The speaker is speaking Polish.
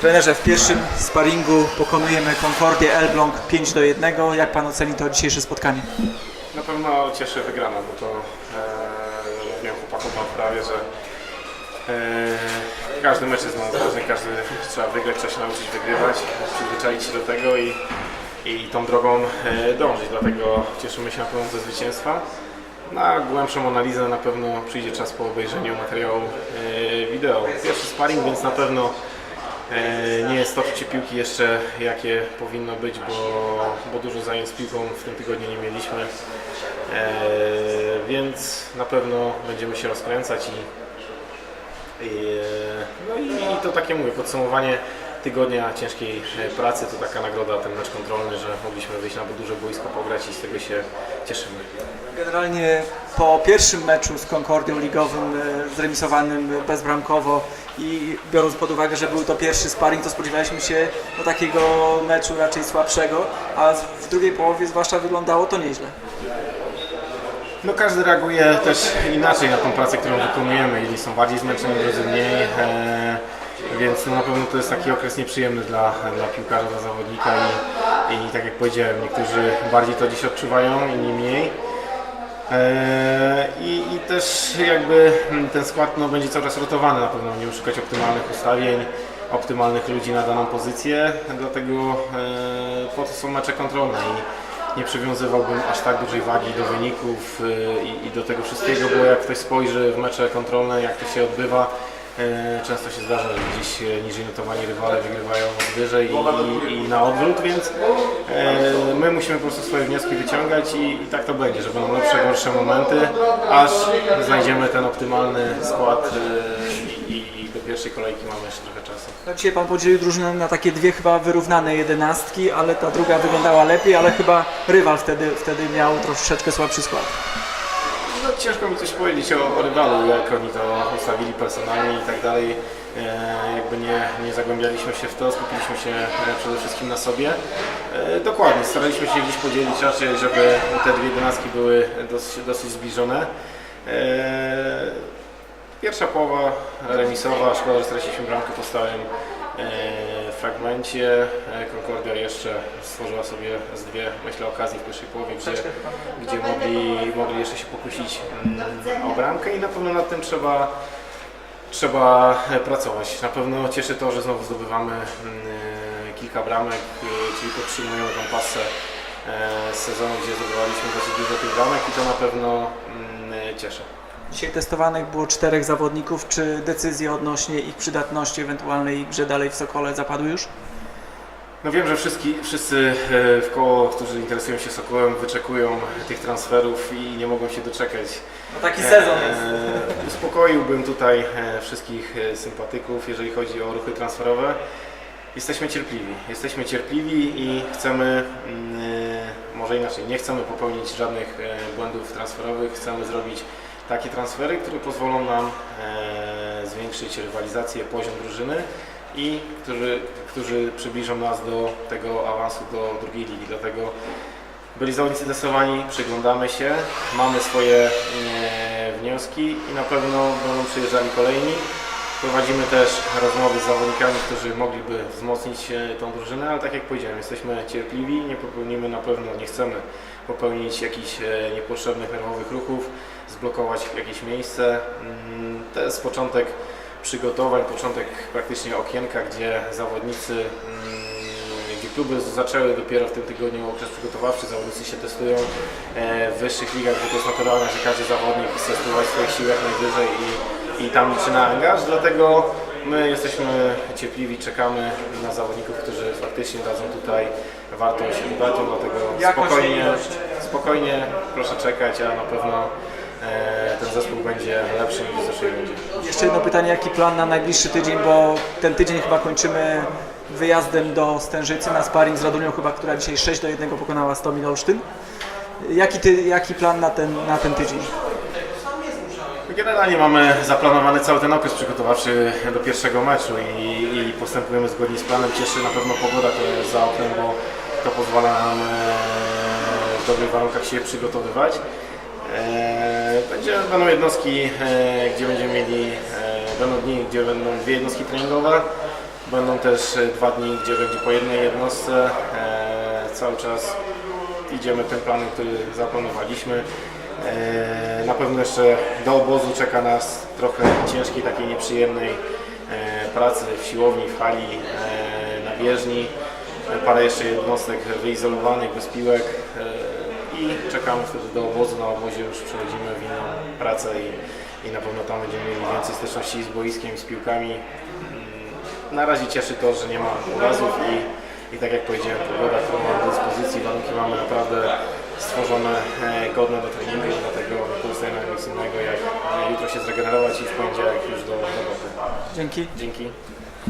Trenerze, w pierwszym sparingu pokonujemy Concordię Elbląg 5 do 1. Jak Pan oceni to dzisiejsze spotkanie? Na pewno cieszy wygrana, bo to e, wiem chłopakom na prawie, że e, każdy mecz jest ważny, każdy trzeba wygrać, trzeba się nauczyć wygrywać, przyzwyczaić się do tego i, i tą drogą e, dążyć, dlatego cieszymy się na pewno ze zwycięstwa. Na głębszą analizę na pewno przyjdzie czas po obejrzeniu materiału e, wideo. Pierwszy sparring, więc na pewno Nie jest to piłki jeszcze jakie powinno być, bo, bo dużo zajęć z piłką w tym tygodniu nie mieliśmy. E, Więc na pewno będziemy się rozkręcać i, i, e, no i to takie mówię, podsumowanie tygodnia ciężkiej e, pracy to taka nagroda, ten mecz kontrolny, że mogliśmy wyjść na duże boisko, pograć i z tego się cieszymy. Generalnie po pierwszym meczu z Concordią ligowym e, zremisowanym bezbramkowo i biorąc pod uwagę, że był to pierwszy sparring, to spodziewaliśmy się no, takiego meczu raczej słabszego, a w drugiej połowie zwłaszcza wyglądało to nieźle. No każdy reaguje też inaczej na tą pracę, którą wykonujemy. Jedni są bardziej zmęczeni, drudzy mniej. E, więc no na pewno to jest taki okres nieprzyjemny dla, dla piłkarza, dla zawodnika i, i tak jak powiedziałem, niektórzy bardziej to dziś odczuwają, inni mniej. E, I, I też jakby ten skład no, będzie czas rotowany na pewno, będziemy szukać optymalnych ustawień, optymalnych ludzi na daną pozycję, dlatego e, po to są mecze kontrolne i nie przywiązywałbym aż tak dużej wagi do wyników e, i, i do tego wszystkiego, bo jak ktoś spojrzy w mecze kontrolne, jak to się odbywa, często się zdarza, że gdzieś e, niżej notowani rywale wygrywają wyżej i, i, na odwrót, więc e, my musimy po prostu swoje wnioski wyciągać i, i tak to będzie, że będą lepsze, gorsze momenty, aż znajdziemy ten optymalny skład e, i, i do pierwszej kolejki mamy jeszcze trochę czasu. No, dzisiaj Pan podzielił drużynę na takie dwie chyba wyrównane jedenastki, ale ta druga wyglądała lepiej, ale chyba rywal wtedy, wtedy miał troszeczkę słabszy skład. Ciężko mi coś powiedzieć o, o rywalu, jak oni to ustawili personalnie i tak dalej. E, jakby nie, nie zagłębialiśmy się w to, skupiliśmy się e, przede wszystkim na sobie. E, dokładnie, staraliśmy się gdzieś podzielić raczej, żeby te dwie jedenastki były dosyć, dosyć zbliżone. E, pierwsza połowa remisowa, szkoda, że straciliśmy bramkę po stałym e, fragmencie. E, Concordia jeszcze stworzyła sobie z dwie, myślę, okazje w pierwszej połowie, gdzie, gdzie mogli, mogli jeszcze się pokusić mm, o bramkę i na pewno nad tym trzeba, trzeba e, pracować. Na pewno cieszy to, że znowu zdobywamy mm, e, kilka bramek, e, czyli podtrzymujemy tą pasę z sezonu, gdzie zdobywaliśmy dosyć dużo tych bramek i to na pewno mm, cieszy. Dzisiaj testowanych było czterech zawodników. Czy decyzje odnośnie ich przydatności ewentualnej grze dalej w Sokole zapadły już? No wiem, że wszyscy, wszyscy e, w koło, którzy interesują się Sokołem, wyczekują tych transferów i nie mogą się doczekać. No taki E, Uspokoiłbym tutaj e, wszystkich e, sympatyków, jeżeli chodzi o ruchy transferowe. Jesteśmy cierpliwi. Jesteśmy cierpliwi i chcemy, mm, może inaczej, nie chcemy popełnić żadnych błędów transferowych. Chcemy zrobić takie transfery, które pozwolą nam zwiększyć rywalizację, poziom drużyny i którzy, którzy przybliżą nas do tego awansu do drugiej ligi. Dlatego byli zawodnicy testowani, przyglądamy się, mamy swoje e, wnioski i na pewno będą przyjeżdżali kolejni. Prowadzimy też rozmowy z zawodnikami, którzy mogliby wzmocnić e, tą drużynę, ale tak jak powiedziałem, jesteśmy cierpliwi, nie popełnimy na pewno, nie chcemy popełnić jakichś e, niepotrzebnych nerwowych ruchów, zblokować jakieś miejsce. Mm, To jest początek przygotowań, początek praktycznie okienka, gdzie zawodnicy mm, gdzie kluby zaczęły dopiero w tym tygodniu okres przygotowawczy, zawodnicy się testują e, w wyższych ligach, gdzie to jest naturalne, że każdy zawodnik chce spróbować swoich sił jak najwyżej i, i tam liczy na angaż, dlatego my jesteśmy cierpliwi, czekamy na zawodników, którzy faktycznie dadzą tutaj wartość dodać, dlatego spokojnie, spokojnie proszę czekać, a na pewno ten zespół będzie lepszy niż w zeszłej rundzie. Jeszcze jedno pytanie, jaki plan na najbliższy tydzień, bo ten tydzień chyba kończymy wyjazdem do Stężycy na sparring z Radunią chyba, która dzisiaj 6 do 1 pokonała Stomin Olsztyn. Jaki, ty, jaki plan na ten, na ten tydzień? Generalnie mamy zaplanowany cały ten okres przygotowawczy do pierwszego meczu i, i postępujemy zgodnie z planem. Cieszy na pewno pogoda, która jest za oknem, bo to pozwala nam e, w dobrych warunkach się przygotowywać. E, Będzie, będą jednostki, e, gdzie będziemy mieli, e, będą dni, gdzie będą dwie jednostki treningowe. Będą też dwa dni, gdzie będzie po jednej jednostce. Cały czas idziemy tym planem, który zaplanowaliśmy. Na pewno jeszcze do obozu czeka nas trochę ciężkiej, takiej nieprzyjemnej pracy w siłowni, w hali, na bieżni. Parę jeszcze jednostek wyizolowanych, bez piłek i czekamy wtedy do obozu. Na obozie już przechodzimy w inną pracę i, i na pewno tam będziemy mieli więcej styczności z boiskiem, z piłkami. Mm, Na razie cieszy to, że nie ma urazów i, i tak jak powiedziałem, pogoda, którą mamy do dyspozycji, warunki mamy naprawdę stworzone, e, godne do treningu, dlatego pozostaje nam nic innego jak jutro się zregenerować i w poniedziałek już do roboty. Dzięki. Dzięki.